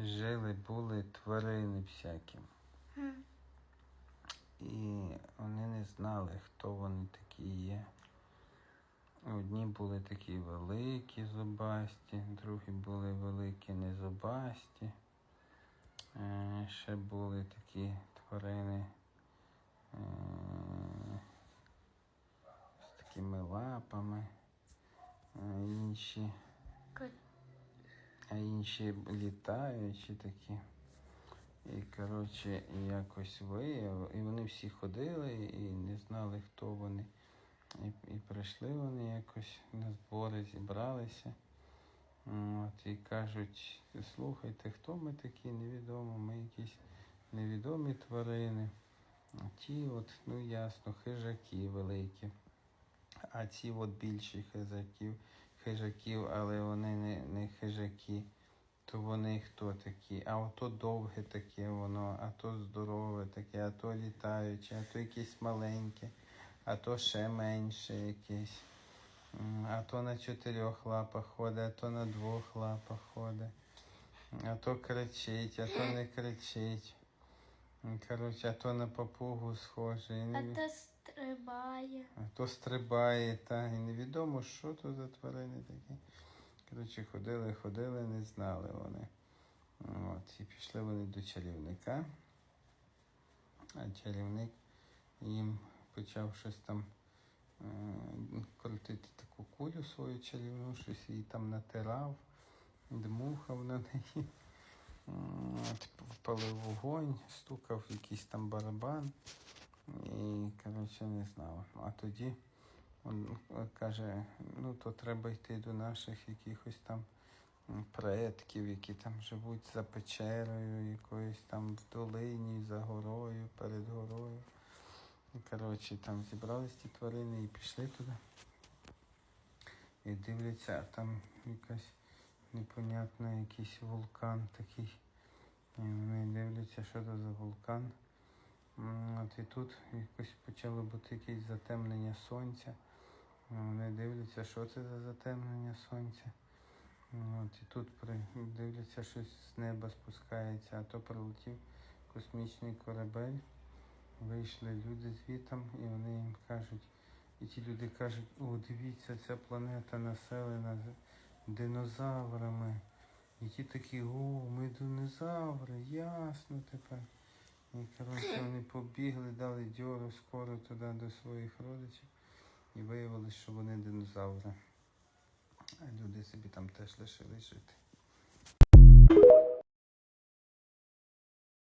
жили були тварини всякі. І вони не знали, хто вони такі є. Одні були такі великі зубасті, другі були великі незубасті. Е, Ще були такі тварини е, з такими лапами, а інші, а інші літаючі такі. І, коротше, якось виявили, і вони всі ходили і не знали, хто вони. І, і прийшли вони якось на збори, зібралися. От, і кажуть, слухайте, хто ми такі, невідомо, ми якісь невідомі тварини. Ті от, ну ясно, хижаки великі. А ці от більші хижаків, хижаків, але вони не, не хижаки. То вони хто такі? А ото довге таке воно, а то здорове таке, а то літаюче, а то якесь маленьке, а то ще менше якесь. А то на чотирьох лапах ходить, а то на двох лапах ходить. А то кричить, а то не кричить. М, Коротше, а то на папугу схоже. і А не- то стрибає. а то стрибає, та і невідомо, що то за тварини такі. Коротше, ходили, ходили, не знали вони. От, і пішли вони до чарівника. А чарівник їм почав щось там е, крутити таку кулю свою чарівну, щось її там натирав, дмухав на неї. М, От, впалив вогонь, стукав якийсь там барабан. І, коротше, не знав. А тоді він каже, ну то треба йти до наших якихось там предків, які там живуть за печерою, якоюсь там в долині, за горою, перед горою. Коротше, там зібрались ті тварини і пішли туди. І дивляться, а там якась непонятна якийсь вулкан такий. І вони дивляться, що це за вулкан. От і тут якось почало бути якесь затемнення сонця. Вони дивляться, що це за затемнення сонця. От і тут дивляться, щось з неба спускається, а то прилетів космічний корабель. Вийшли люди звітом, і вони їм кажуть, і ті люди кажуть, о, дивіться, ця планета населена динозаврами. І ті такі, о, ми динозаври, ясно тепер. І коротше вони побігли, дали дьору скоро туди до своїх родичів і виявилось, що вони динозаври. А люди собі там теж лишили жити.